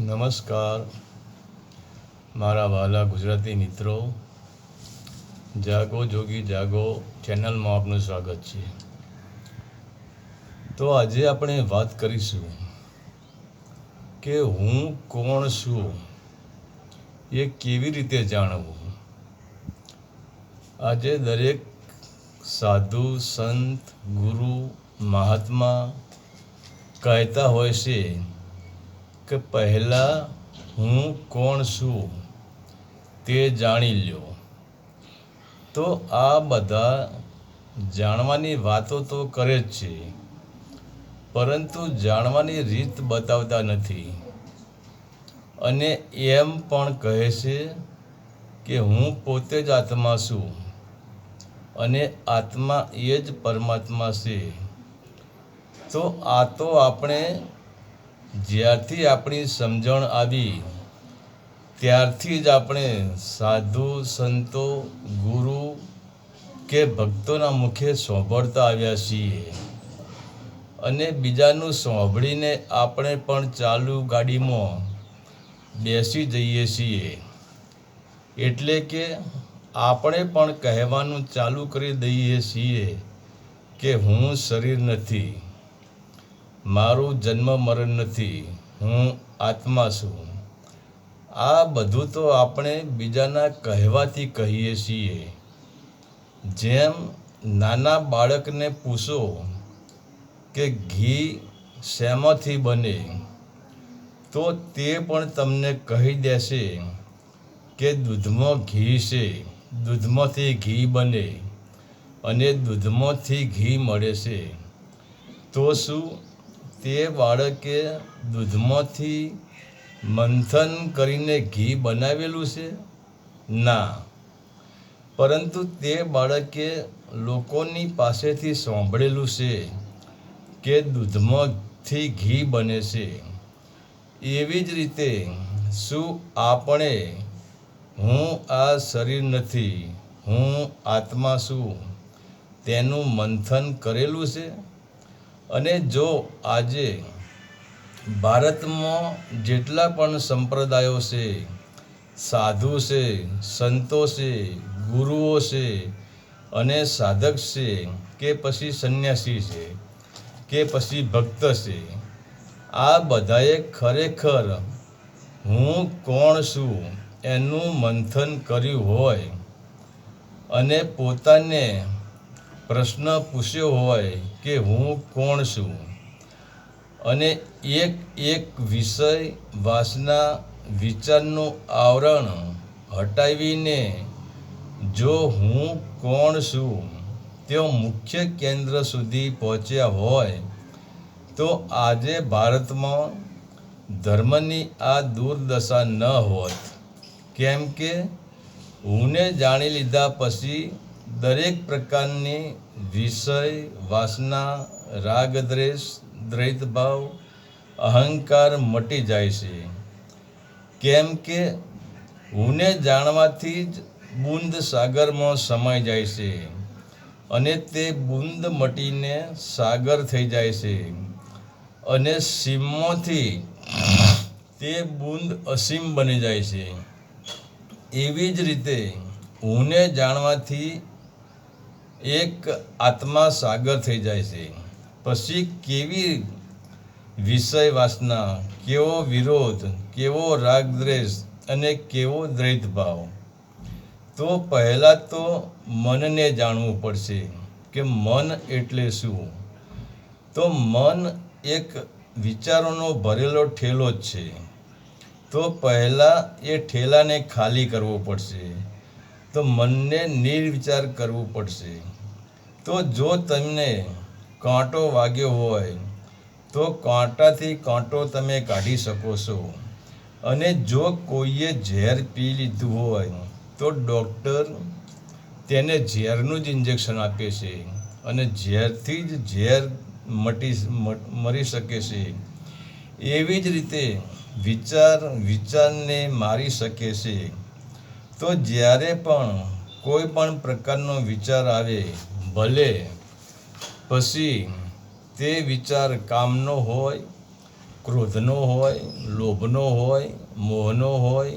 નમસ્કાર. મારા વાલા ગુજરાતી મિત્રો, જાગો જોગી જાગો ચેનલમાં આપનું સ્વાગત છે. તો આજે આપણે વાત કરીશું કે હું કોણ છું? એ કેવી રીતે જાણવું? આજે દરેક સાધુ, સંત, ગુરુ, મહાત્મા કહેતા હોય છે કે પહેલાં હું કોણ છું તે જાણી લ્યો. તો આ બધા જાણવાની વાતો તો કરે જ છે, પરંતુ જાણવાની રીત બતાવતા નથી. અને એમ પણ કહે છે કે હું પોતે જ આત્મા છું અને આત્મા એ જ પરમાત્મા છે. તો આ તો આપણે જ્યારથી આપણી સમજણ આવી, ત્યારથી જ આપણે સાધુ, સંતો, ગુરુ કે ભક્તોના મુખે સાંભળતા આવ્યા છીએ. અને બીજાનું સાંભળીને આપણે પણ ચાલુ ગાડીમાં બેસી જઈએ છીએ. એટલે કે આપણે પણ કહેવાનું ચાલુ કરી દઈએ છીએ કે હું શરીર નથી. મારું જન્મ મરણ નથી, હું આત્મા છું. આ બધું તો આપણે બીજાના કહેવાથી કહીએ છીએ. જેમ નાના બાળકને પૂછો કે ઘી શેમાંથી બને, તો તે પણ તમને કહી દેશે કે દૂધમાં ઘી છે, દૂધમાંથી ઘી બને અને દૂધમાંથી ઘી મળે છે. તો શું તે બાળકે દૂધમાંથી મંથન કરીને ઘી બનાવેલું છે? ના. પરંતુ તે બાળકે લોકોની પાસેથી સાંભળેલું છે કે દૂધમાંથી ઘી બને છે. એવી જ રીતે શું આપણે હું આ શરીર નથી, હું આત્મા છું, તેનું મંથન કરેલું છે? અને જો આજે ભારતમાં જેટલા પણ સંપ્રદાયો છે, સાધુ છે, સંતો છે, ગુરુઓ છે અને સાધક છે, કે પછી સંન્યાસી છે, કે પછી ભક્ત છે, આ બધાએ ખરેખર હું કોણ છું એનું મંથન કર્યું હોય અને પોતાને પ્રશ્ન પૂછ્યો હોય કે હું કોણ છું? અને એક એક વિષય વાસના વિચારનું આવરણ હટાવીને જો હું કોણ છું, તેઓ મુખ્ય કેન્દ્ર સુધી પહોંચ્યા હોય, તો આજે ભારતમાં ધર્મની આ દુર્દશા ન હોત. કેમ કે, હુંને જાણી લીધા પછી દરેક પ્રકારની વિષય, વાસના, રાગદ્વેષ, દ્વૈતભાવ, અહંકાર મટી જાય છે. કેમ કે હુંને જાણવાથી જ બુંદ સાગરમાં સમાઈ જાય છે અને તે બુંદ મટીને સાગર થઈ જાય છે અને સીમમાંથી તે બુંદ અસીમ બની જાય છે. એવી જ રીતે હુંને જાણવાથી એક આત્મા સાગર થઈ જાય છે. પછી કેવી વિષય વાસના, કેવો વિરોધ, કેવો રાગદ્વેષ અને કેવો દ્વૈતભાવ તો પહેલાં તો મનને જાણવું પડશે કે મન એટલે શું? તો મન એક વિચારોનો ભરેલો ઠેલો જ છે. તો પહેલાં એ ઠેલાને ખાલી કરવો પડશે. તો મનને નિર્વિચાર કરવું પડશે. તો જો તમને કાંટો વાગ્યો હોય, તો કાંટાથી કાંટો તમે કાઢી શકો છો. અને જો કોઈએ ઝેર પી લીધું હોય, તો ડૉક્ટર તેને ઝેરનું જ ઇન્જેક્શન આપે છે અને ઝેરથી જ ઝેર મટી મરી શકે છે. એવી જ રીતે વિચાર, વિચારને મારી શકે છે. તો જ્યારે પણ કોઈ પણ પ્રકારનો વિચાર આવે ભલે પછી તે વિચાર કામનો હોય, ક્રોધનો હોય, લોભનો હોય, મોહનો હોય,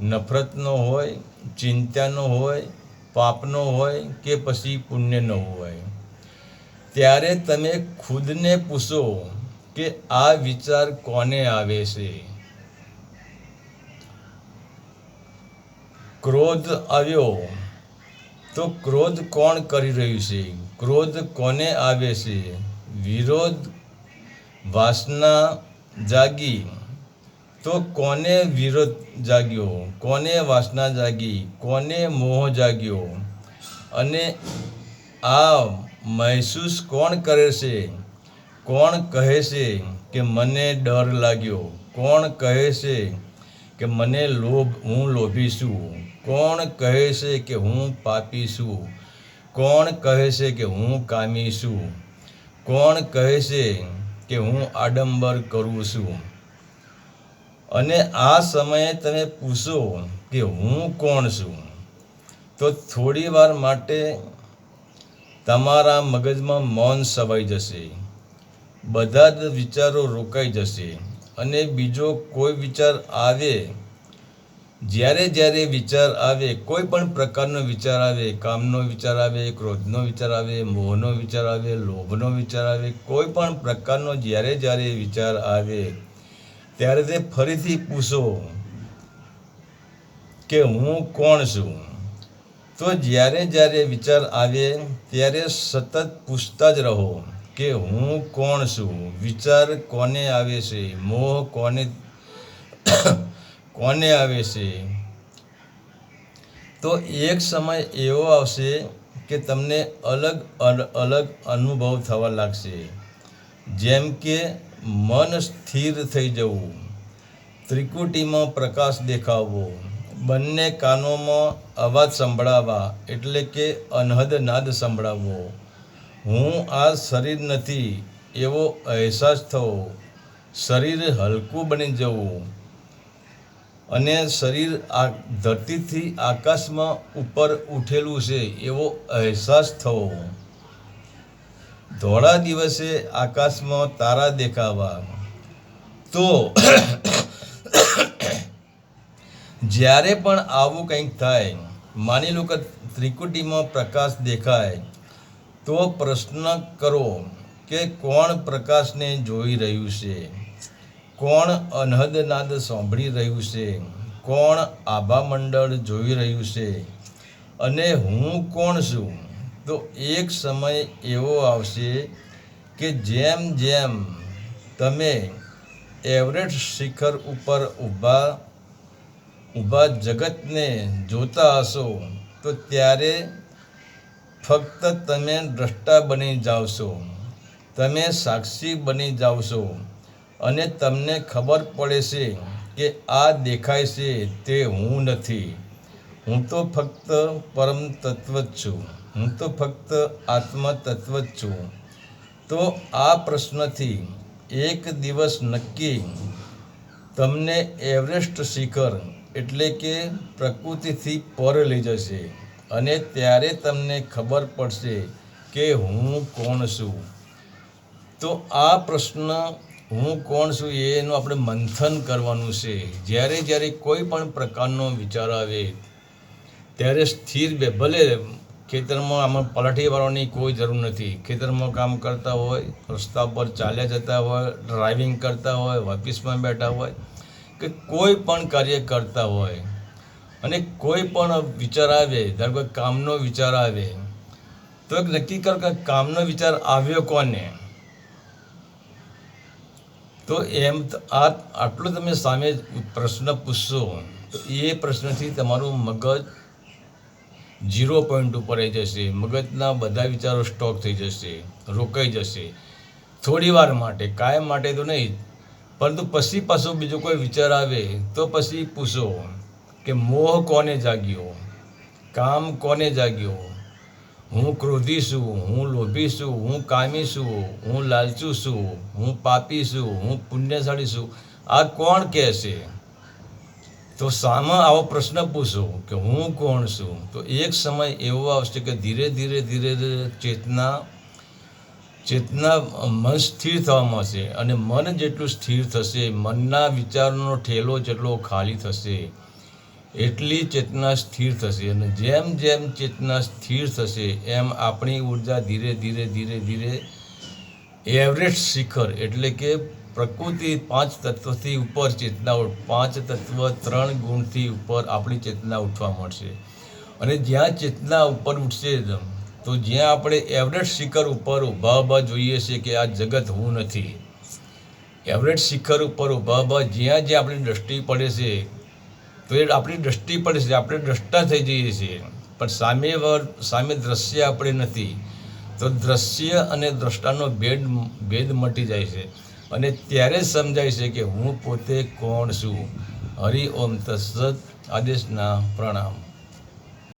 નફરતનો હોય, ચિંતાનો હોય, પાપનો હોય કે પછી પુણ્યનો હોય. ત્યારે તમે ખુદને પૂછો કે આ વિચાર કોને આવે છે? ક્રોધ આવ્યો તો ક્રોધ કોણ કરી રહ્યું છે? ક્રોધ કોને આવે છે? વિરોધ વાસના જાગી. તો કોને વિરોધ જાગ્યો? કોને વાસના જાગી? કોને મોહ જાગ્યો? અને આ મહેસૂસ કોણ કરે છે? કોણ કહે છે કે મને ડર લાગ્યો? કોણ કહે છે કે મને લોભ, હું લોભી છું. કોણ કહે છે કે હું પાપી છું? કોણ કહે છે કે હું કામી છું? કોણ કહે છે કે હું આડંબર કરું છું? અને આ સમયે તમે પૂછો કે હું કોણ છું? તો થોડી વાર માટે તમારા મગજમાં મૌન સવાઈ જશે. બધા જ વિચારો રોકાઈ જશે. અને બીજો કોઈ વિચાર આવે, જ્યારે જ્યારે વિચાર આવે, કોઈ પણ પ્રકારનો વિચાર આવે, કામનો વિચાર આવે, ક્રોધનો વિચાર આવે, મોહનો વિચાર આવે, લોભનો વિચાર આવે, કોઈ પણ પ્રકારનો જ્યારે જ્યારે વિચાર આવે, ત્યારે તે ફરીથી પૂછો કે હું કોણ છું? તો જ્યારે જ્યારે વિચાર આવે, ત્યારે સતત પૂછતા જ રહો. કે હું કોણ છું? વિચાર કોને આવે છે? મોહ કોને કોને આવે છે? તો એક સમય એવો આવશે કે તમને અલગ અલ- અલગ અનુભવ થવા લાગશે. જેમ કે મન સ્થિર થઈ જવું, ત્રિકુટીમાં પ્રકાશ દેખાવવો બંને કાનોમાં અવાજ સંભળાવવા એટલે કે અનહદ નાદ સંભળાવવો હું આ શરીર નથી, એવો અહેસાસ થવો. શરીર હલકું બની જવું. અને શરીર આ ધરતીથી આકાશમાં ઉપર ઉઠેલું છે, એવો અહેસાસ થવો. ધોળા દિવસે આકાશમાં તારા દેખાવા. તો જ્યારે પણ આવું કંઈક થાય, માની લો કે ત્રિકુટીમાં પ્રકાશ દેખાય તો પ્રશ્ન કરો કે કોણ પ્રકાશને જોઈ રહ્યું છે? કોણ અનહદનાદ સાંભળી રહ્યું છે? કોણ આભા મંડળ જોઈ રહ્યું છે? અને હું કોણ છું? તો એક સમય એવો આવશે કે જેમ જેમ તમે એવરેસ્ટ શિખર ઉપર ઊભા ઊભા જગતને જોતા હશો, તો ત્યારે ફક્ત તમે દ્રષ્ટા બની જાવશો તમે સાક્ષી બની જાવશો અને તમને ખબર પડે છે કે આ દેખાય છે તે હું નથી. હું તો ફક્ત પરમ તત્વ જ છું. હું તો ફક્ત આત્મા તત્વ જ છું. તો આ પ્રશ્નથી એક દિવસ નક્કી તમને એવરેસ્ટ શિખર એટલે કે પ્રકૃતિથી પર લઈ જશે. અને ત્યારે તમને ખબર પડશે કે હું કોણ છું. તો આ પ્રશ્ન હું કોણ છું એનું આપણે મંથન કરવાનું છે. જ્યારે જ્યારે કોઈ પણ પ્રકારનો વિચાર આવે, ત્યારે સ્થિર બે, ભલે ખેતરમાં આમાં પલાઠી વાળવાની કોઈ જરૂર નથી. ખેતરમાં કામ કરતા હોય, રસ્તા પર ચાલ્યા જતા હોય ડ્રાઇવિંગ કરતા હોય ઓફિસમાં બેઠા હોય, કે કોઈ પણ કાર્ય કરતા હોય અને કોઈ પણ વિચાર આવે, ધારો કે કામનો વિચાર આવે, તો એક નક્કી કર કે કામનો વિચાર આવ્યો કોને? તો એમ આ આટલો તમે સામે પ્રશ્ન પૂછશો, તો એ પ્રશ્નથી તમારું મગજ ઝીરો પોઈન્ટ ઉપર આવી જશે. મગજના બધા વિચારો સ્ટોક થઈ જશે, રોકાઈ જશે. થોડી વાર માટે, કાયમ માટે તો નહીં, પરંતુ પછી પાછો બીજો કોઈ વિચાર આવે, તો પછી પૂછો. કે મોહ કોને જાગ્યો? કામ કોને જાગ્યો? હું ક્રોધી છું, હું લોભી છું, હું કામી છું, હું લાલચું છું, હું પાપી છું, હું પુણ્યશાળી છું. આ કોણ કહે છે તો સામે આવો પ્રશ્ન પૂછો કે હું કોણ છું? તો એક સમય એવો આવશે કે ધીરે ધીરે ધીરે ધીરે ચેતના ચેતના મન સ્થિર થવા મળશે અને મન જેટલું સ્થિર થશે, મનના વિચારનો ઠેલો જેટલો ખાલી થશે એટલી ચેતના સ્થિર થશે અને જેમ જેમ ચેતના સ્થિર થશે, એમ આપણી ઊર્જા ધીરે ધીરે ધીરે ધીરે એવરેજ શિખર એટલે કે પ્રકૃતિ પાંચ તત્વથી ઉપર ચેતના પાંચ તત્વ ત્રણ ગુણથી ઉપર આપણી ચેતના ઉઠવા મળશે. અને જ્યાં ચેતના ઉપર ઉઠશે તો જ્યાં આપણે એવરેજ શિખર ઉપર ઊભા ઊભા જોઈએ છે કે આ જગત હું નથી. એવરેજ શિખર ઉપર ઊભા ઊભા જ્યાં જ્યાં આપણી દ્રષ્ટિ પડે છે તો એ આપણી દ્રષ્ટિ પડે છે, આપણે દ્રષ્ટા થઈ જઈએ છીએ. પણ સામે સામે દ્રશ્ય આપણે નથી. તો દ્રશ્ય અને દ્રષ્ટાનો ભેદ ભેદ મટી જાય છે. અને ત્યારે જ સમજાય છે કે હું પોતે કોણ છું? હરિ ઓમ તત્સત આદેશના પ્રણામ.